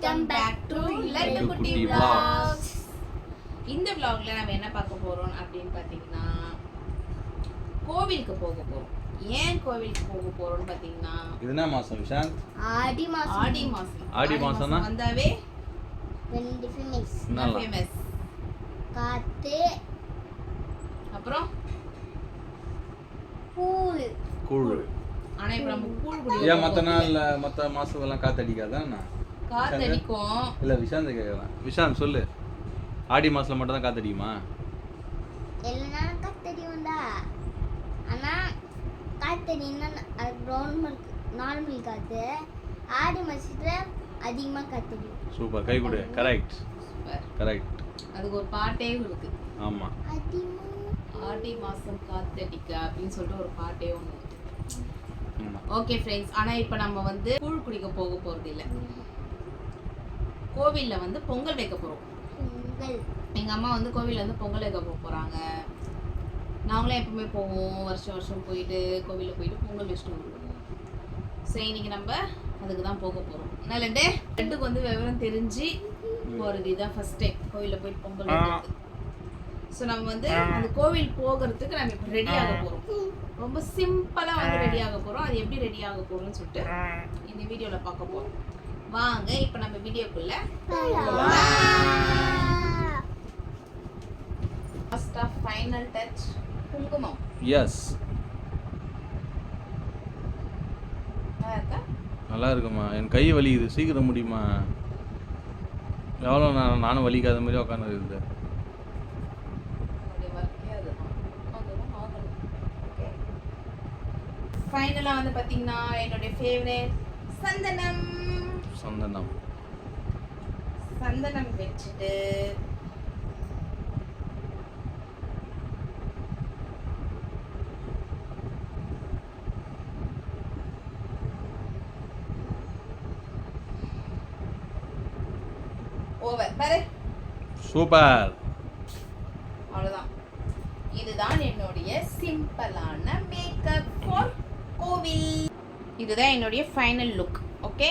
Welcome back to laddu குட்டி குட்டி vlogs. இந்த vlogல நம்ம என்ன பார்க்க போறோம் அப்படின்னு பார்த்தீங்கன்னா கோவிலுக்கு போக போறோம். ஏன் கோவிலுக்கு போக போறோம்னு பார்த்தீங்கன்னா இது என்ன மாசம் விஷாந்த்? ஆடி மாசம். ஆடி மாசம். ஆடி மாசம்னா? வந்தாவே ரெண்டு ஃபேமஸ் ஃபேமஸ் காத்து. அப்புறம்? பூல் கூழ். ஆனா இப்ப நம்ம கூழ் ஏன் குடிக்க மற்ற நாள்ல மற்ற மாசத்துலாம் காத்தடிக்காதா என்ன? காத்தடிக்கும். இல்ல விஷாந்த் கேட்கலாம் விஷாந்த் சொல்லு. ஆடி மாசத்துல மட்டும் தான் காத்தடிக்குமா? எல்லா காத்தடியும்டா ஆனா காத்தடின்னா அது நார்மல் நார்மல் காத்து. ஆடி மாசத்துல அதிகமா காத்தடியும் சூப்பர். கை கொடு. கரெக்ட். கரெக்ட் அதுக்கு ஒரு பாட்டே இருக்கு ஆமா. ஆடி மாசம் காத்தடிக்க அப்படின்னு சொல்லிட்டு ஒரு பாட்டே ஒன்று ஓகே ஃப்ரெண்ட்ஸ் ஆனா இப்போ நம்ம வந்து கூழ் குடிக்க போக போறது இல்ல. கோவில்ல வந்து பொங்கல் வைக்க போறோம். பொங்கல். எங்க அம்மா வந்து கோவில்ல வந்து பொங்கல் வைக்க போக போறாங்க. நாங்களும் எப்பவுமே போவோம். வருஷம் வருஷம் போயிட்டு கோவில்ல போயிட்டு பொங்கல் வச்சுட்டு வருவோம். ஸோ இன்னைக்கு நம்ம அதுக்கு தான் போக போறோம். என்ன லட்டு? லட்டுக்கு வந்து விவரம் தெரிஞ்சு போறது இதான் ஃபர்ஸ்ட் டைம் கோவில்ல போயிட்டு பொங்கல் வைக்கிறது ஸோ நம்ம வந்து அந்த கோவில் போகிறதுக்கு நம்ம இப்போ ரெடி ஆக போறோம். ரொம்ப சிம்பிளா வந்து ரெடி ஆக போறோம். அது எப்படி ரெடி ஆக போறோம்னு சொல்லிட்டு இந்த வீடியோல பார்க்க போறோம். வாங்க இப்போ நம்ம வீடியோக்குள்ள ஃபர்ஸ்ட் ஆஃப் ஃபைனல் டச் குங்குமம். எஸ் நல்லா இருக்கா நல்லா இருக்குமா என் கை வலிக்குது. சீக்கிரம் முடியுமா? எவ்வளோ நான் நானும் வலிக்காத மாதிரி உட்காந்து இருக்குது ஃபைனலாக வந்து பார்த்தீங்கன்னா என்னுடைய ஃபேவரட் சந்தனம். சந்தனம். சந்தனம் வச்சுட்டு. ஓவர் பாரு. சூப்பர் அவ்வளோதான் இதுதான் என்னுடைய சிம்பிளான மேக்கப் ஃபார் கோவில். இதுதான் என்னுடைய ஃபைனல் லுக் ஓகே ஓகே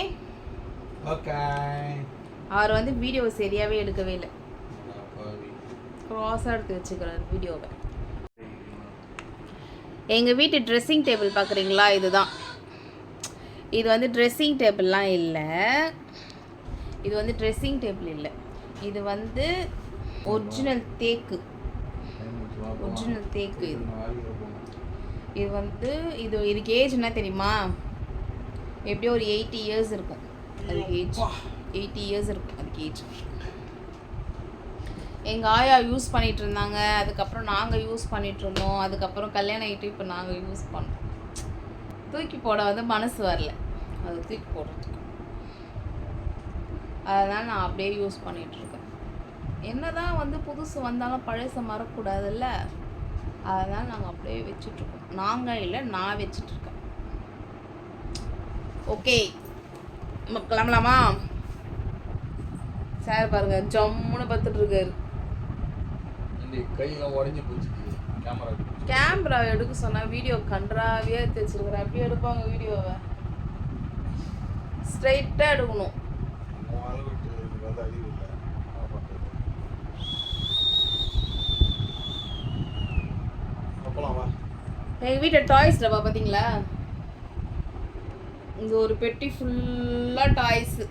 அவர் வந்து வீடியோ சரியாவே எடுக்கவே இல்லை. க்ராஸாக எடுத்து வச்சுக்கிறார் வீடியோவை எங்கள் வீட்டு ட்ரெஸ்ஸிங் டேபிள் பார்க்குறீங்களா இதுதான். இது வந்து ட்ரெஸ்ஸிங் டேபிள்லாம் இல்லை. இது வந்து ட்ரெஸ்ஸிங் டேபிள் இல்லை. இது வந்து ஒரிஜினல் தேக்கு. ஒரிஜினல் தேக்கு இது. இது வந்து இது இதுக்கு ஏஜ் என்ன தெரியுமா? எப்படியும் ஒரு எயிட்டி இயர்ஸ் இருக்கும். அதுக்கு ஏஜ் எயிட்டி இயர்ஸ் இருக்கும் அதுக்கு ஏஜ் எங்கள் ஆயா யூஸ் பண்ணிட்டு இருந்தாங்க அதுக்கப்புறம் நாங்கள் யூஸ் பண்ணிட்டு இருந்தோம் அதுக்கப்புறம் கல்யாணம் ஆகிட்டு இப்போ நாங்கள் யூஸ் பண்ணோம் தூக்கி போட வந்து மனசு வரல. அது தூக்கி போடுறதுக்கு. அதனால் நான் அப்படியே யூஸ் பண்ணிட்டு இருக்கேன். என்னதான் வந்து புதுசு வந்தாலும் பழசை மறக்கக்கூடாதுல்ல? அதனால் நாங்கள் அப்படியே வச்சிட்ருக்கோம் நாங்கள் இல்லை நான் வச்சிட்ருக்கேன் ஓகே நம்ம கிளம்பலாமா? சார் பாருங்க ஜம்முன்னு பார்த்துட்டு இருக்காரு கையெல்லாம் உடஞ்சி போச்சு கேமரா கேமரா எடுக்க சொன்னா வீடியோ கன்றாவியாக எடுத்து வச்சிருக்கிறேன் அப்படியே எடுப்பாங்க வீடியோவை ஸ்ட்ரைட்டாக எடுக்கணும். எங்கள் வீட்டில் டாய்ஸ் டப்பா பார்த்தீங்களா இங்கே ஒரு பெட்டி ஃபுல்லாக டாய்ஸு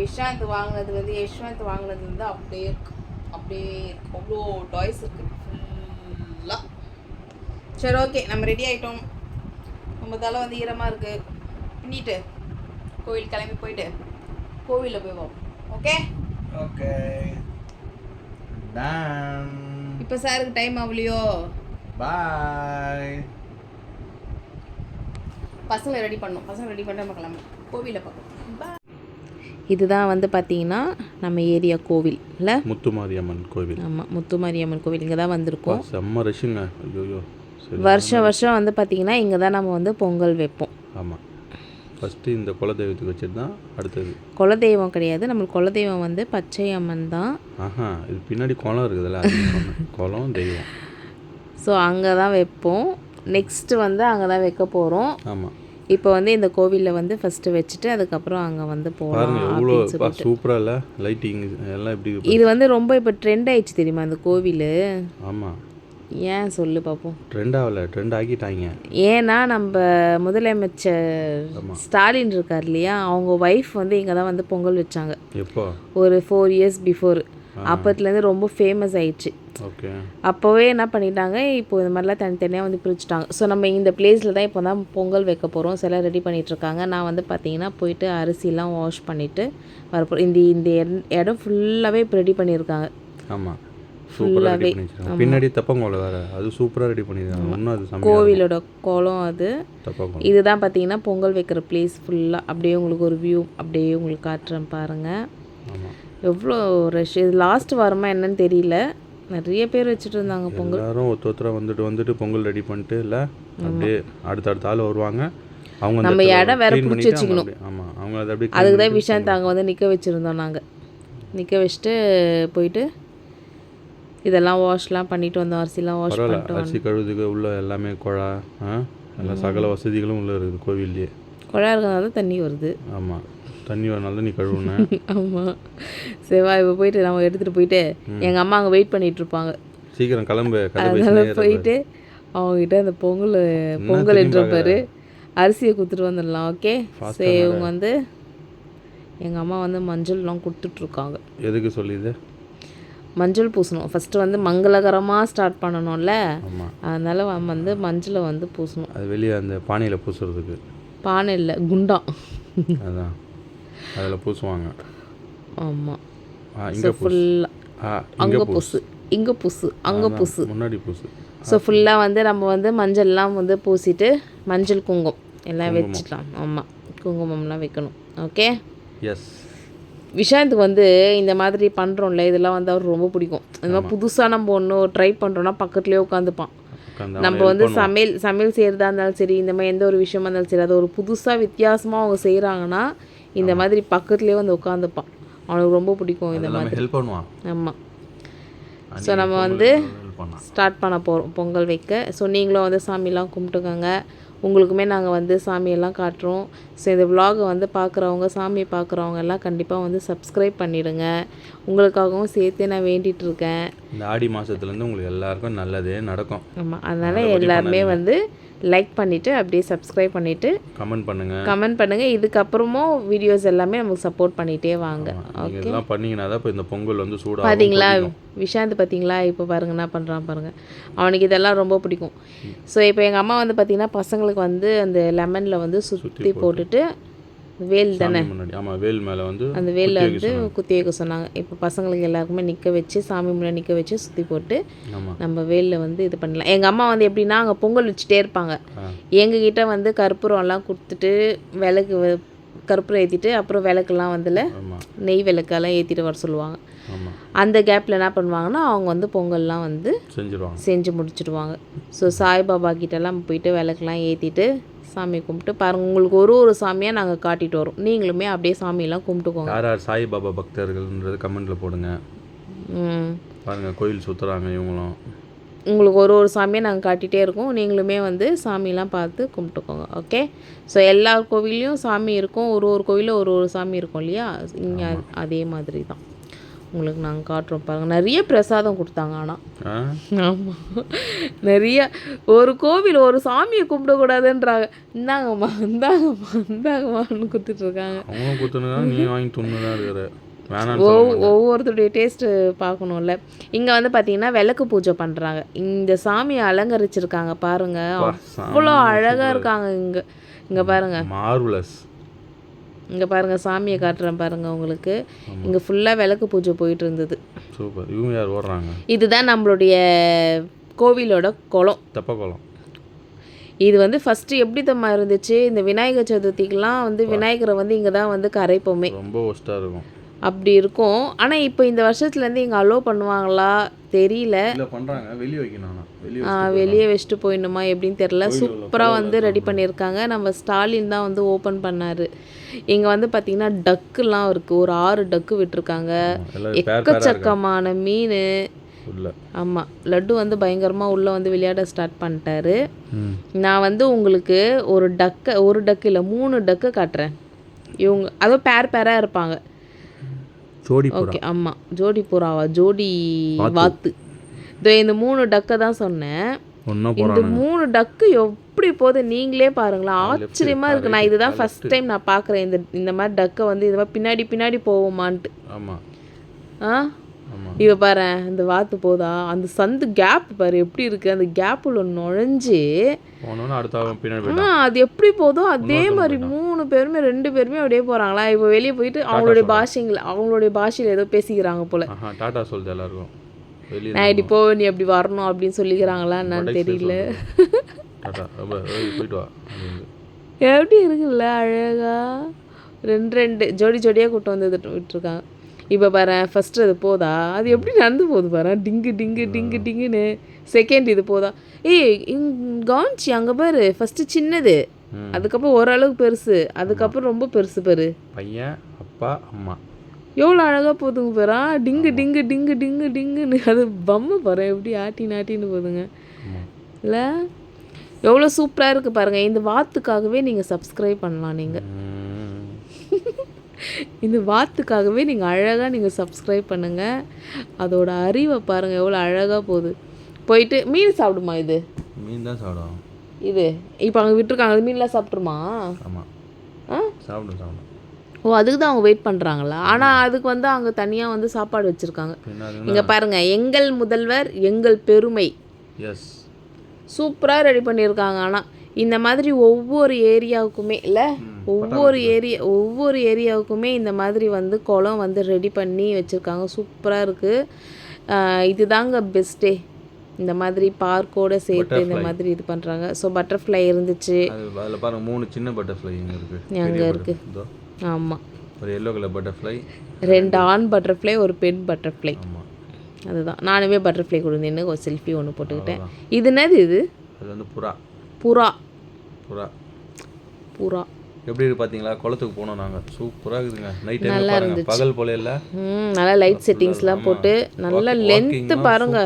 விஷாந்த் வாங்கினது வந்து யஷ்வந்த் வாங்கினது வந்து அப்படியே இருக்கு. அப்படியே இருக்கு. அவ்வளோ டாய்ஸ் இருக்கு. ஃபுல்லாக சரி ஓகே நம்ம ரெடி ஆகிட்டோம் நம்ம தலை வந்து ஈரமாக இருக்கு. பின்னிட்டு கோவில் கிளம்பி போயிட்டு கோவிலில் போய் பார்ப்போம் ஓகே ஓகே இப்போ சாருக்கு டைம் ஆகலையோ? பாய் பசங்களை ரெடி பண்ணோம் பசங்களை ரெடி பண்ணிட்டு நம்ம கிளம்பணும் கோவிலில் பார்ப்போம். இதுதான் வந்து பார்த்தீங்கன்னா நம்ம ஏரியா கோவில் இல்லை? முத்துமாரியம்மன் கோவில். ஆமாம் முத்துமாரியம்மன் கோவில். இங்கே தான் வந்திருக்கோம். செம்ம ரஷ்ஷுங்க ஐயோ சரி வருஷம் வருஷம் வந்து பார்த்தீங்கன்னா இங்கே தான் நம்ம வந்து பொங்கல் வைப்போம். ஆமாம் ஃபஸ்ட்டு இந்த குலதெய்வத்துக்கு வச்சுட்டு தான் அடுத்தது. குலதெய்வம் கிடையாது. நம்மளுக்கு குலதெய்வம் வந்து பச்சை அம்மன் தான். ஆஹா இது பின்னாடி குளம் இருக்குதுல்ல. குளம் தெய்வம். ஸோ அங்கே தான் வைப்போம். நெக்ஸ்ட்டு வந்து அங்கே தான் வைக்க போகிறோம் ஆமாம் இப்போ வந்து இந்த கோவிலில் வந்து ஃபஸ்ட்டு வச்சுட்டு அதுக்கப்புறம் அங்கே வந்து போகலாம் சூப்பராக இல்லை? லைட்டிங் எல்லாம் எப்படி இது வந்து ரொம்ப இப்போ ட்ரெண்ட் ஆயிடுச்சு தெரியுமா அந்த கோவில்? ஆமாம் ஏன் சொல்லு பார்ப்போம் ட்ரெண்ட் ஆகல ட்ரெண்ட் ஆக்கிட்டாங்க. ஏன்னா நம்ம முதலமைச்சர் ஸ்டாலின் இருக்கார் இல்லையா? அவங்க ஒய்ஃப் வந்து இங்கே தான் வந்து பொங்கல் வச்சாங்க. எப்போ? ஒரு ஃபோர் இயர்ஸ் பிஃபோர் அப்பத்துலேருந்து ரொம்ப ஃபேமஸ் ஆயிடுச்சு. அப்போவே என்ன பண்ணிட்டாங்க இப்போ இந்த மாதிரிலாம் தனித்தனியாக வந்து பிரிச்சுட்டாங்க. ஸோ நம்ம இந்த பிளேஸில் தான் இப்போ தான் பொங்கல் வைக்க போகிறோம் சில ரெடி பண்ணிகிட்ருக்காங்க நான் வந்து பார்த்தீங்கன்னா போயிட்டு அரிசிலாம் வாஷ் பண்ணிவிட்டு வரப்போ இந்த இந்த இடம்- ஃபுல்லாகவே இப்போ ரெடி பண்ணியிருக்காங்க ஆமாம் சூப்பராக ரெடி பின்னாடி வேறு. அது சூப்பராக ரெடி பண்ணியிருக்காங்க இன்னும் அது செம்மையாக கோவிலோட குளம் அது. இதுதான் பார்த்தீங்கன்னா பொங்கல் வைக்கிற பிளேஸ் ஃபுல்லாக அப்படியே உங்களுக்கு ஒரு வியூ அப்படியே உங்களுக்கு காட்டுறேன் பாருங்கள் ஆமாம் எவ்வளோ ரஷ் இது லாஸ்ட் வாரமா என்னன்னு தெரியல. நிறைய பேர் வச்சுட்டு இருந்தாங்க பொங்கல். எல்லாரும் ஒருத்த ஒருத்தராக வந்துட்டு வந்துட்டு பொங்கல் ரெடி பண்ணிட்டு இல்லை? அப்படியே அடுத்தடுத்த ஆள் வருவாங்க. அவங்க நம்ம இடம் வேற பிடிச்சி பண்ணிட்டு அவங்க அப்படியே- ஆமா அவங்க அதை அப்படியே அதுக்கு தான் விஷாந்த் அங்கே வந்து நிற்க வச்சுருந்தோம் நாங்கள் நிற்க வச்சுட்டு போயிட்டு இதெல்லாம் வாஷ்லாம் பண்ணிட்டு வந்தோம். அரிசிலாம் வாஷ் பண்ணிட்டு அரிசி கழுவுதுக்கு உள்ள எல்லாமே குழா எல்லா சகல வசதிகளும் உள்ளே இருக்குது கோவில்லையே குழா இருக்கிறதுனால தண்ணி வருது. ஆமாம் தண்ணி வரனால நீ கழுவுன. ஆமாம் சரிவா இப்போ போயிட்டு நம்ம எடுத்துகிட்டு போயிட்டு எங்கள் அம்மா அங்கே வெயிட் பண்ணிட்டு இருப்பாங்க. சீக்கிரம் கிளம்பு அதனால போயிட்டு அவங்ககிட்ட அந்த பொங்கல் பொங்கல் என்றப்பாரு அரிசியை கொடுத்துட்டு வந்துடலாம் ஓகே சரி இவங்க வந்து எங்கள் அம்மா வந்து மஞ்சள்லாம் கொடுத்துட்ருக்காங்க எதுக்கு சொல்லிது மஞ்சள் பூசணும். ஃபஸ்ட்டு வந்து மங்களகரமாக ஸ்டார்ட் பண்ணணும்ல. அதனால் வந்து மஞ்சளை வந்து பூசணும். அது வெளியே அந்த பானையில் பூசுறதுக்கு. பானை இல்லை குண்டான் அதான். அதில் பூசுவாங்க. ஆமாம் இங்கே பூசு. ஃபுல்லாக அங்கே பூசு. இங்கே பூசு. அங்கே பூசு. முன்னாடி பூசு. ஸோ ஃபுல்லாக வந்து நம்ம வந்து மஞ்சள்லாம் வந்து பூசிட்டு மஞ்சள் குங்குமம் எல்லாம் வச்சுக்கலாம். ஆமாம் குங்குமம்லாம் வைக்கணும். ஓகே எஸ் விஷாந்துக்கு வந்து இந்த மாதிரி பண்ணுறோம்ல இதெல்லாம் வந்து அவர் ரொம்ப பிடிக்கும். இந்த மாதிரி புதுசாக நம்ம ஒன்று ட்ரை பண்ணுறோன்னா பக்கத்துலேயே உட்காந்துப்பான். உட்காந்து நம்ம வந்து சமையல் சமையல் செய்கிறதா இருந்தாலும் சரி இந்த மாதிரி எந்த ஒரு விஷயமா இருந்தாலும் சரி அது ஒரு புதுசாக வித்தியாசமாக அவங்க செய்கிறாங்கன்னா இந்த மாதிரி பக்கத்துலேயே வந்து உட்காந்துப்பான். அவனுக்கு ரொம்ப பிடிக்கும் இந்த எல்லாமே ஹெல்ப் பண்ணுவான். ஆமாம் ஸோ நம்ம வந்து ஸ்டார்ட் பண்ண போகிறோம் பொங்கல் வைக்க. ஸோ நீங்களும் வந்து சாமியெல்லாம் கும்பிட்டுக்கோங்க. உங்களுக்குமே நாங்கள் வந்து சாமியெல்லாம் காட்டுறோம். ஸோ இந்த vlog-அ வந்து பார்க்குறவங்க சாமி பார்க்குறவங்க எல்லாம் கண்டிப்பாக வந்து சப்ஸ்கிரைப் பண்ணிடுங்க. உங்களுக்காகவும் சேர்த்து நான் வேண்டிகிட்டு இருக்கேன். இந்த ஆடி மாதத்துலேருந்து உங்களுக்கு எல்லாருக்கும் நல்லதே நடக்கும். ஆமாம் அதனால் எல்லாருமே வந்து லைக் பண்ணிவிட்டு அப்படியே சப்ஸ்கிரைப் பண்ணிவிட்டு கமெண்ட் பண்ணுங்க. கமெண்ட் பண்ணுங்கள் இதுக்கப்புறமும் வீடியோஸ் எல்லாமே நமக்கு சப்போர்ட் பண்ணிகிட்டே வாங்க. நீங்கள் இதெல்லாம் பண்ணீங்கன்னா தான் இப்போ இந்த பொங்கல் வந்து சூடாக பாத்தீங்களா? விஷாந்த் பார்த்தீங்களா இப்போ பாருங்க என்ன பண்ணுறான் பாருங்க. அவனுக்கு இதெல்லாம் ரொம்ப பிடிக்கும். ஸோ இப்போ எங்கள் அம்மா வந்து பார்த்தீங்கன்னா பசங்களுக்கு வந்து அந்த லெமனில் வந்து சுற்றி போட்டுட்டு வேல் தானே? முன்னாடி. ஆமாம் வேல் மேலே வந்து அந்த வேலில் வந்து குத்தி வைக்க சொன்னாங்க. இப்போ பசங்களுக்கு எல்லாருக்குமே நிற்க வச்சு சாமி முன்னாடி நிற்க வச்சு சுற்றி போட்டு நம்ம வேலில் வந்து இது பண்ணலாம். எங்கள் அம்மா வந்து எப்படின்னா அங்கே பொங்கல் வச்சுட்டே இருப்பாங்க. எங்ககிட்ட வந்து கற்பூரம்லாம் கொடுத்துட்டு விளக்கு கற்பூரம் ஏற்றிட்டு அப்புறம் விளக்குலாம் வந்துல நெய் விளக்கெல்லாம் ஏற்றிட்டு வர சொல்லுவாங்க. அந்த கேப்பில் என்ன பண்ணுவாங்கன்னா அவங்க வந்து பொங்கல்லாம் வந்து செஞ்சுருவாங்க. செஞ்சு முடிச்சிடுவாங்க. ஸோ சாய்பாபா கிட்டலாம் போயிட்டு விளக்குலாம் ஏற்றிட்டு சாமி கும்பிட்டு பாருங்கள் உங்களுக்கு ஒரு ஒரு சாமியாக நாங்கள் காட்டிட்டு வரோம். நீங்களுமே அப்படியே சாமியெல்லாம் கும்பிட்டுக்கோங்க. யார் யார் சாய்பாபா பக்தர்கள்ன்றது கமெண்ட்டில் போடுங்க. பாருங்கள் கோயில் சுற்றுறாங்க இவங்களும் உங்களுக்கு ஒரு ஒரு சாமியை நாங்கள் காட்டிகிட்டே இருக்கோம். நீங்களுமே வந்து சாமியெல்லாம் பார்த்து கும்பிட்டுக்கோங்க. ஓகே ஸோ எல்லா கோவில்லையும் சாமி இருக்கும். ஒரு ஒரு கோவிலில் ஒரு ஒரு சாமி இருக்கும் இல்லையா? இங்கே அதே மாதிரி தான் உங்களுக்கு நாங்கள் காட்டுறோம் பாருங்கள் நிறைய பிரசாதம் கொடுத்தாங்க ஆனால் ஆமாம் நிறைய ஒரு கோவில் ஒரு சாமியை கும்பிடக்கூடாதுன்றாங்க. இந்தாங்கம்மா இந்தாங்கம்மா இந்தாங்கம்மான்னு கொடுத்துட்டு ஒவ்வொருத்தருடைய டேஸ்ட்டு பார்க்கணும்ல. இங்கே வந்து பார்த்தீங்கன்னா விளக்கு பூஜை பண்ணுறாங்க இந்த சாமியை அலங்கரிச்சிருக்காங்க பாருங்க. அவ்வளோ அழகாக இருக்காங்க இங்கே. இங்கே பாருங்க. மார்வலஸ் இங்கே பாருங்க சாமியை காட்டுறேன் பாருங்க உங்களுக்கு. இங்கே ஃபுல்லாக விளக்கு பூஜை போயிட்டு இருந்தது. சூப்பர் இவங்க யார்? ஓடுறாங்க. இதுதான் நம்மளுடைய கோவிலோட குளம். தெப்பக்குளம். இது வந்து ஃபஸ்ட்டு எப்படி தம்மா இருந்துச்சு? இந்த விநாயகர் சதுர்த்திக்கெலாம் வந்து விநாயகரை வந்து இங்கே தான் வந்து கரைப்போமே. ரொம்ப ஒஸ்ட்டாக இருக்கும். அப்படி இருக்கும். ஆனால் இப்போ இந்த வருஷத்துலேருந்து இங்கே அலோவ் பண்ணுவாங்களா? தெரியல. வெளியே வச்சுட்டு போயிடணுமா எப்படின்னு தெரில சூப்பராக வந்து ரெடி பண்ணியிருக்காங்க. நம்ம ஸ்டாலின் தான் வந்து ஓப்பன் பண்ணார். இங்கே வந்து பார்த்திங்கன்னா டக்குலாம் இருக்குது ஒரு ஆறு டக்கு விட்டுருக்காங்க. எக்கச்சக்கமான மீன். ஆமாம் லட்டு வந்து பயங்கரமாக உள்ளே வந்து விளையாட ஸ்டார்ட் பண்ணிட்டாரு. நான் வந்து உங்களுக்கு ஒரு டக்கை ஒரு டக்கு இல்லை மூணு டக்கு காட்டுறேன். இவங்க அதோ பேர் பேராக இருப்பாங்க. ஜோடி ஓகே ஆமாம் ஜோடி புறாவா ஜோடி வாத்து. இதோ இந்த மூணு டக்கை தான் சொன்னேன். இந்த மூணு டக்கு எப்படி போகுது நீங்களே பாருங்களேன். ஆச்சரியமா இருக்கு. நான் இதுதான் ஃபர்ஸ்ட் டைம் நான் பார்க்குறேன். இந்த இந்த மாதிரி டக்கை வந்து இது மாதிரி பின்னாடி பின்னாடி போவோமான்ட்டு. ஆமாம் ஆ? இவ பாரு இந்த வாத்து போதா? அந்த சந்து கேப் பாரு எப்படி இருக்கு? அந்த நுழைஞ்சு பின்னாடி ஆ போயிட்டான். அது எப்படி போதோ அதே மாதிரி மூணு பேருமே ரெண்டு பேருமே அப்படியே போறாங்களா? இப்போ வெளியே போயிட்டு அவங்களுடைய பாஷைங்கள அவங்களுடைய பாஷையில ஏதோ பேசிக்கிறாங்க போல. டாட்டா சொல்லுது எல்லாருக்கும். நான் இப்படி போ நீ அப்படி வரணும் அப்படின்னு சொல்லிக்கிறாங்களா என்னன்னு தெரியல. எப்படி இருக்குல்ல அழகா? ரெண்டு ரெண்டு ஜோடி ஜோடியாக கூட்டு வந்து விட்டு- விட்டுருக்காங்க. இப்போ பாரு ஃபர்ஸ்ட் அது போதா? அது எப்படி நடந்து போகுது பாரு டிங்கு டிங்கு டிங்கு டிங்குன்னு செகண்ட் இது போதா? ஏய் இங் கவனிச்சி அங்கே பாரு ஃபஸ்ட்டு சின்னது. அதுக்கப்புறம் ஓரளவுக்கு பெருசு. அதுக்கப்புறம் ரொம்ப பெருசு பாரு. பையன் அப்பா அம்மா. எவ்வளோ அழகாக போதுங்க பாரா? டிங்கு டிங்கு டிங்கு டிங்கு டிங்குன்னு. அது பொம்மை பாரு எப்படி ஆட்டின்னு ஆட்டின்னு போதுங்க. இல்லை? எவ்வளோ சூப்பராக இருக்குது பாருங்கள் இந்த வாத்துக்காகவே நீங்கள் சப்ஸ்கிரைப் பண்ணலாம் நீங்கள். இந்த வாத்துக்காகவே நீங்கள் அழகாக நீங்கள் சப்ஸ்கிரைப் பண்ணுங்கள் அதோட அறிவை பாருங்கள் எவ்வளோ அழகாக போகுது. போயிட்டு மீன் சாப்பிடுமா இது? மீன் தான் சாப்பிடும் இது? இப்போ அங்கே விட்டுருக்காங்க அது மீன்லாம் சாப்பிட்ருமா ஆமாம் ஆ? சாப்பிடும் சாப்பிடும். ஓ அதுக்கு தான் அவங்க வெயிட் பண்ணுறாங்களா ஆனால் அதுக்கு வந்து அங்கே தனியாக வந்து சாப்பாடு வச்சுருக்காங்க. இங்கே பாருங்கள் எங்கள் முதல்வர் எங்கள் பெருமை. எஸ் சூப்பராக ரெடி பண்ணியிருக்காங்க ஆனால் இந்த மாதிரி ஒவ்வொரு ஏரியாவுக்குமே இல்லை? ஒவ்வொரு ஏரியா ஒவ்வொரு ஏரியாவுக்குமே இந்த மாதிரி வந்து குளம் வந்து ரெடி பண்ணி வச்சுருக்காங்க. சூப்பராக இருக்குது இதுதாங்க பெஸ்ட்டே இந்த மாதிரி பார்க்கோட சேர்த்து இந்த மாதிரி இது பண்ணுறாங்க ஸோ பட்டர்ஃப்ளை இருந்துச்சு. அது அதில் பாருங்க மூணு சின்ன பட்டர்ஃப்ளை இங்கே இருக்கு. அங்க பெரிய இருக்கு. butterfly. இதோ. ஆமாம் ஒரு எல்லோ கலர் பட்டர்ஃப்ளை ரெண்டு ஆண் பட்டர்ஃப்ளை ஒரு பெண் பட்டர்ஃப்ளை அதுதான். நானுமே பட்டர்ஃப்ளை கொடுந்தேன்னு ஒரு செல்ஃபி ஒன்று போட்டுக்கிட்டேன். இது என்னது இது? அது வந்து புறா. புறா. புறா. புறா. எப்படி இருக்கு பார்த்தீங்களா குளத்துக்கு போனோம் நாங்கள் சூப்பராக இருக்குதுங்க. நைட் டைம் பாருங்க. பகல் போல இல்லை. நல்லா லைட் செட்டிங்ஸ்லாம் போட்டு நல்ல லென்த்து பாருங்க.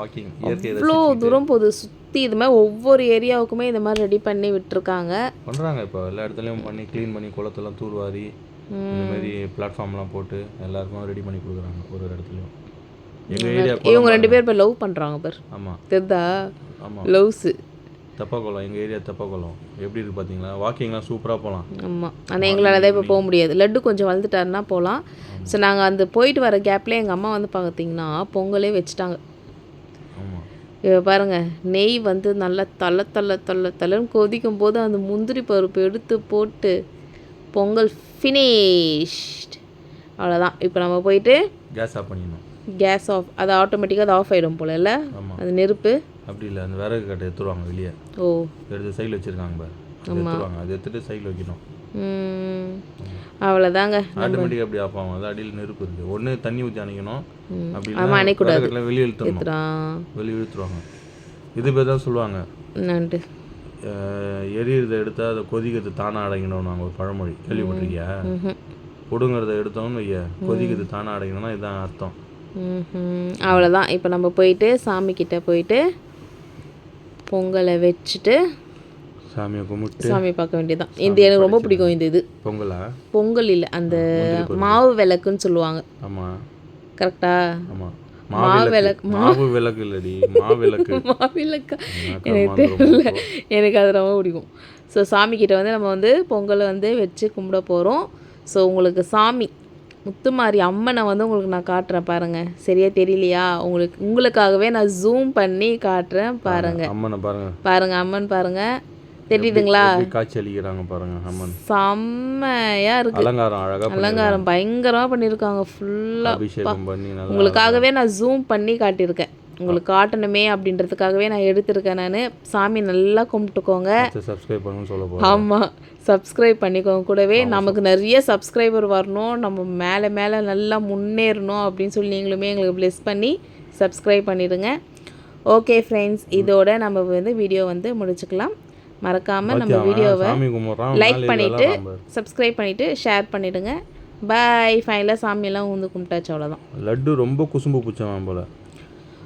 வாக்கிங் இவ்வளோ தூரம் போகுது. சுற்றி இது மாதிரி ஒவ்வொரு ஏரியாவுக்குமே இந்த மாதிரி ரெடி பண்ணி விட்டுருக்காங்க. பண்ணுறாங்க இப்போ எல்லா இடத்துலையும் பண்ணி க்ளீன் பண்ணி குளத்தெல்லாம் தூர்வாரி இந்த மாதிரி பிளாட்ஃபார்ம்லாம் போட்டு எல்லாருக்கும் ரெடி பண்ணி கொடுக்குறாங்க ஒரு ஒரு இடத்துலையும். எங்கள் ஏரியா இவங்க ரெண்டு பேர் இப்போ லவ் பண்ணுறாங்க பேர். ஆமாம் தெரிதா? லவ்ஸு தெப்பக்குளம் எங்கள் ஏரியா தெப்பக்குளம். எப்படி இருக்கு பார்த்தீங்களா வாக்கிங்லாம் சூப்பராக போகலாம் ஆமாம் ஆனால் எங்களால் தான் இப்போ போக முடியாது. லட்டு கொஞ்சம் வளர்ந்துட்டாருன்னா போகலாம் ஸோ நாங்கள் அந்த போயிட்டு வர கேப்ல எங்கள் அம்மா வந்து பார்த்தீங்கன்னா பொங்கலே வச்சுட்டாங்க. பாருங்க நெய் வந்து நல்லா தள்ள தள்ள தள்ள தள்ளன்னு கொதிக்கும் போது அந்த முந்திரி பருப்பு எடுத்து போட்டு பொங்கல் ஃபினிஷ்ட் அவ்வளோதான் இப்போ நம்ம போயிட்டு கேஸ் ஆஃப் பண்ணிடணும். கேஸ் ஆஃப் அது ஆட்டோமேட்டிக்காக அது ஆஃப் ஆகிடும் போல இல்லை அது நெருப்பு. அப்படி இல்லை அந்த விறகு கட்டை எடுத்துருவாங்க வெளியே. ஓ. எடுத்து சைடில் வச்சுருக்காங்க பாரு. அது எடுத்துருவாங்க. அது எடுத்துட்டு சைடில் வைக்கணும். அவ்வளோதாங்க ஆட்டோமேட்டிக்காக அப்படி ஆஃப் ஆகும் அது அடியில் நெருப்பு இருக்குது ஒன்று தண்ணி ஊற்றி அணைக்கணும். அப்படி ஆமாம் அணைக்கூடாது வெளியே இழுத்துடணும். வெளியே இழுத்துருவாங்க. இது பேர் தான் சொல்லுவாங்க. அஹ், எரியறத எடுத்தால் அதை கொதிக்கிறது தானாக அடங்கிடும் நாங்கள் ஒரு பழமொழி. கேள்விப்பட்டிருக்கியா? பிடுங்கிறத எடுத்தோம்னு வைய கொதிக்கிறது தானாக அடங்கணும்னா இதுதான் அர்த்தம். அவ்வளோதான் இப்போ நம்ம போயிட்டு சாமி கிட்ட போயிட்டு பொங்கலை வச்சுட்டு சாமியை கும்பிட்டு சாமி பார்க்க வேண்டியதுதான். இந்த எனக்கு ரொம்ப பிடிக்கும் இந்த இது. பொங்கலா? பொங்கல் இல்லை அந்த மாவு விளக்குன்னு சொல்லுவாங்க. ஆமாம் கரெக்டா? ஆமாம் மாவிளக்கு மாவு விளக்கு. இல்லடி மாவிளக்கு மாவிளக்கா எனக்கு எனக்கு தெரியல. எனக்கு அது ரொம்ப பிடிக்கும். ஸோ சாமி கிட்ட வந்து நம்ம வந்து பொங்கலை வந்து வச்சு கும்பிட போகிறோம் ஸோ உங்களுக்கு சாமி முத்துமாரி அம்மனை வந்து உங்களுக்கு நான் காட்டுறேன் பாருங்க. சரியா தெரியலையா? உங்களுக்கு உங்களுக்காகவே நான் ஜூம் பண்ணி காட்டுறேன் பாருங்க அம்மனை பாருங்க. பாருங்க அம்மன் பாருங்க. தெரியுதுங்களா? காட்சி அளிக்கிறாங்க பாருங்க அம்மன். செம்மையா இருக்கு. அலங்காரம் அழகா அலங்காரம் பயங்கரமா பண்ணியிருக்காங்க ஃபுல்லா அபிஷேகம் பண்ணி உங்களுக்காகவே நான் ஜூம் பண்ணி காட்டியிருக்கேன். உங்களுக்கு காட்டணுமே அப்படின்றதுக்காகவே நான் எடுத்திருக்கேன் நான். சாமி நல்லா கும்பிட்டுக்கோங்க. ஆமாம் சப்ஸ்கிரைப் பண்ணிக்கோங்க. கூடவே நமக்கு நிறைய சப்ஸ்கிரைபர் வரணும். நம்ம மேலே மேலே நல்லா முன்னேறணும் அப்படின்னு சொல்லி நீங்களுமே எங்களுக்கு ப்ளெஸ் பண்ணி சப்ஸ்கிரைப் பண்ணிடுங்க. ஓகே ஃப்ரெண்ட்ஸ் இதோட நம்ம வந்து வீடியோ வந்து முடிச்சுக்கலாம். மறக்காமல் நம்ம வீடியோவை லைக் பண்ணிவிட்டு சப்ஸ்கிரைப் பண்ணிவிட்டு ஷேர் பண்ணிவிடுங்க பாய் ஃபைனலாக சாமியெல்லாம் வந்து கும்பிட்டாச்சு அவ்வளோதான் லட்டு ரொம்ப குசும்பு பிடிச்சவன் போல.